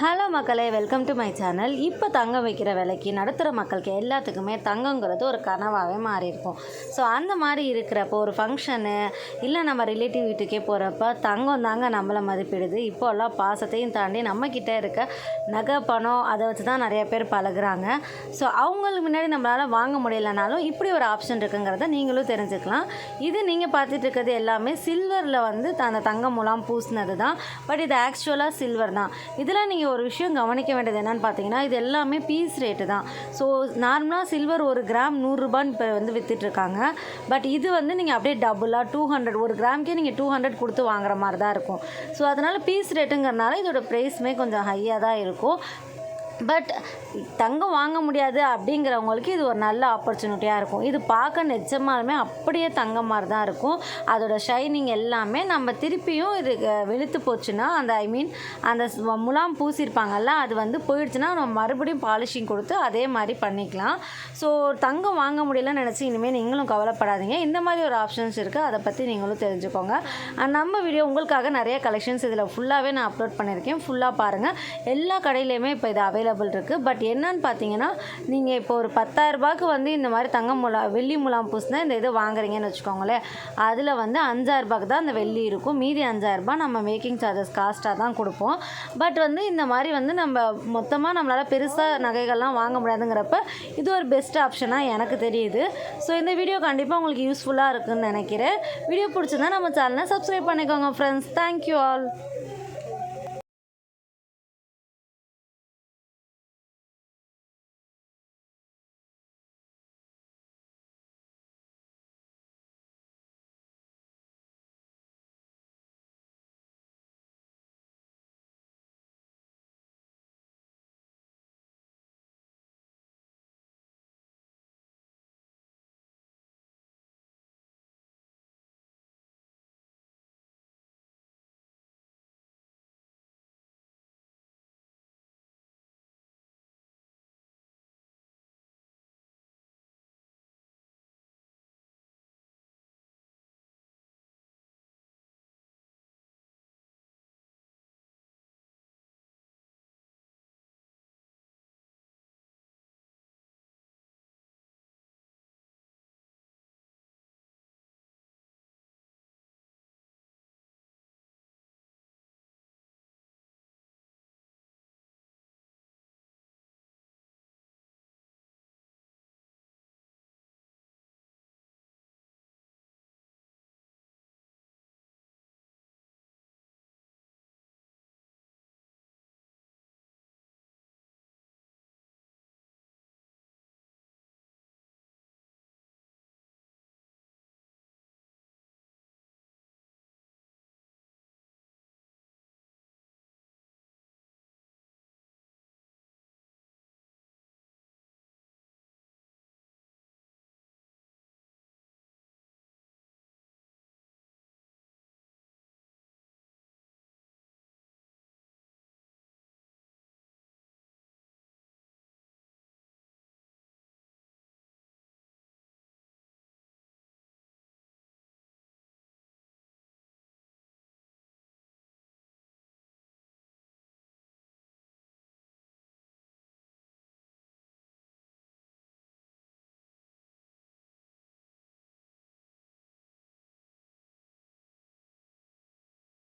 Hello மக்களே welcome to my channel இப்போ தங்கம் வைக்கிற விலைக்கு நடுத்தர மக்களுக்கு எல்லாத்துக்குமே தங்கங்கிறது ஒரு கனவாகவே மாறி இருக்கும் ஸோ அந்த மாதிரி இருக்கிறப்போ ஒரு ஃபங்க்ஷனு இல்லை நம்ம ரிலேட்டிவ் வீட்டுக்கே போகிறப்ப தங்கம் தாங்க நம்மளை மதிப்பிடுது. இப்போல்லாம் பாசத்தையும் தாண்டி நம்மக்கிட்ட இருக்க நகை பணம் அதை வச்சு தான் நிறைய பேர் பழகுறாங்க. ஸோ அவங்களுக்கு முன்னாடி நம்மளால் வாங்க முடியலனாலும் இப்படி ஒரு ஆப்ஷன் இருக்குங்கிறத நீங்களும் தெரிஞ்சுக்கலாம். இது நீங்கள் பார்த்துட்டு இருக்கிறது எல்லாமே சில்வரில் வந்து அந்த தங்கம் மூலம் பூசினது தான் பட் இது ஆக்சுவலாக சில்வர் தான். இதில் நீங்கள் ஒரு விஷயம் கவனிக்க வேண்டியது என்னென்னு பார்த்தீங்கன்னா இது எல்லாமே பீஸ் ரேட்டு தான். ஸோ நார்மலாக சில்வர் ஒரு கிராம் நூறுரூபான்னு இப்போ வந்து விற்றுட்ருக்காங்க பட் இது வந்து நீங்கள் அப்படியே டபுளாக டூ ஹண்ட்ரட் ஒரு கிராம்க்கே நீங்கள் டூ ஹண்ட்ரட் கொடுத்து வாங்குற மாதிரி தான் இருக்கும். ஸோ அதனால் பீஸ் ரேட்டுங்கிறனால இதோட ப்ரைஸுமே கொஞ்சம் ஹையாக தான் இருக்கும். பட் தங்கம் வாங்க முடியாது அப்படிங்கிறவங்களுக்கு இது ஒரு நல்ல ஆப்பர்ச்சுனிட்டியாக இருக்கும். இது பார்க்க நிஜமாலுமே அப்படியே தங்கம் மாதிரி தான் இருக்கும். அதோட ஷைனிங் எல்லாமே நம்ம திருப்பியும் இது வெளுத்து போச்சுன்னா அந்த ஐ மீன் அந்த முலாம் பூசியிருப்பாங்கல்ல அது வந்து போயிடுச்சுன்னா நம்ம மறுபடியும் பாலிஷிங் கொடுத்து அதே மாதிரி பண்ணிக்கலாம். ஸோ தங்கம் வாங்க முடியலன்னு நினச்சி இனிமேல் நீங்களும் கவலைப்படாதீங்க. இந்த மாதிரி ஒரு ஆப்ஷன்ஸ் இருக்குது அதை பற்றி நீங்களும் தெரிஞ்சுக்கோங்க. நம்ம வீடியோ உங்களுக்காக நிறைய கலெக்ஷன்ஸ் இதில் ஃபுல்லாகவே நான் அப்லோட் பண்ணியிருக்கேன். ஃபுல்லாக பாருங்கள் எல்லா கடையிலையுமே இப்போ இதாகவே அவைலபிள் இருக்குது பட் என்னன்னு பார்த்தீங்கன்னா நீங்கள் இப்போ ஒரு 10000 ரூபாய்க்கு வந்து இந்த மாதிரி தங்க முலா வெள்ளி முலாம் பூசினா இந்த இது வாங்குறீங்கன்னு வச்சுக்கோங்களேன். அதில் வந்து 5000 ரூபாய்க்கு தான் அந்த வெள்ளி இருக்கும். மீதி அஞ்சாயிரரூபா நம்ம மேக்கிங் சார்ஜஸ் காஸ்ட்டாக தான் கொடுப்போம். பட் வந்து இந்த மாதிரி வந்து நம்ம மொத்தமாக நம்மளால் பெருசாக நகைகள்லாம் வாங்க முடியாதுங்கிறப்ப இது ஒரு பெஸ்ட் ஆப்ஷனாக எனக்கு தெரியுது. ஸோ இந்த வீடியோ கண்டிப்பாக உங்களுக்கு யூஸ்ஃபுல்லாக இருக்குன்னு நினைக்கிறேன். வீடியோ பிடிச்சிருந்தா நம்ம சேனலை சப்ஸ்கிரைப் பண்ணிக்கோங்க ஃப்ரெண்ட்ஸ் தேங்க்யூ ஆல்